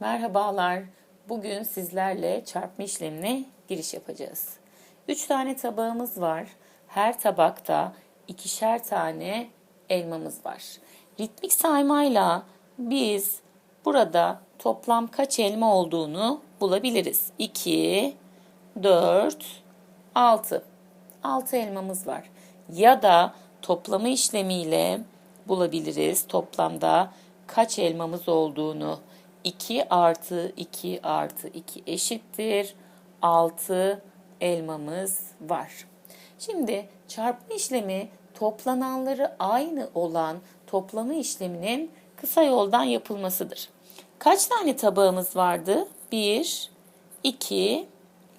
Merhabalar. Bugün sizlerle çarpma işlemine giriş yapacağız. 3 tane tabağımız var. Her tabakta ikişer tane elmamız var. Ritmik saymayla biz burada toplam kaç elma olduğunu bulabiliriz. 2, 4, 6. 6 elmamız var. Ya da toplama işlemiyle bulabiliriz toplamda kaç elmamız olduğunu. 2 artı 2 artı 2 eşittir. 6 elmamız var. Şimdi çarpma işlemi toplananları aynı olan toplama işleminin kısa yoldan yapılmasıdır. Kaç tane tabağımız vardı? 1, 2,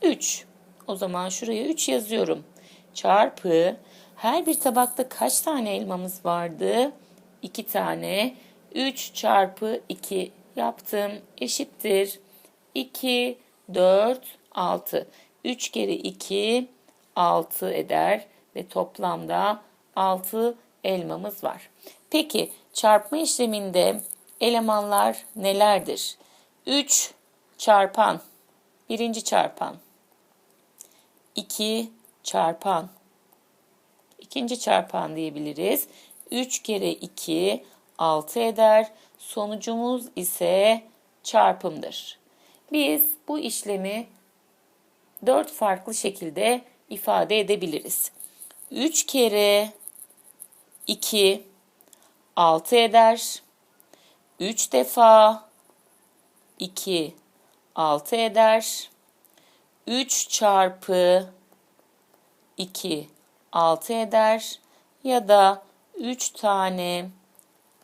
3. O zaman şuraya 3 yazıyorum. Çarpı her bir tabakta kaç tane elmamız vardı? 2 tane. 3 çarpı 2 yaptım. Eşittir. 2, 4, 6. 3 kere 2, 6 eder. Ve toplamda 6 elmamız var. Peki çarpma işleminde elemanlar nelerdir? 3 çarpan, birinci çarpan. 2 çarpan. ikinci çarpan diyebiliriz. 3 kere 2 6 eder. Sonucumuz ise çarpımdır. Biz bu işlemi 4 farklı şekilde ifade edebiliriz. 3 kere 2 6 eder. 3 defa 2 6 eder. 3 çarpı 2 6 eder ya da 3 tane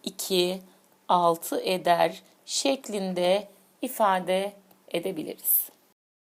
2 6 eder şeklinde ifade edebiliriz.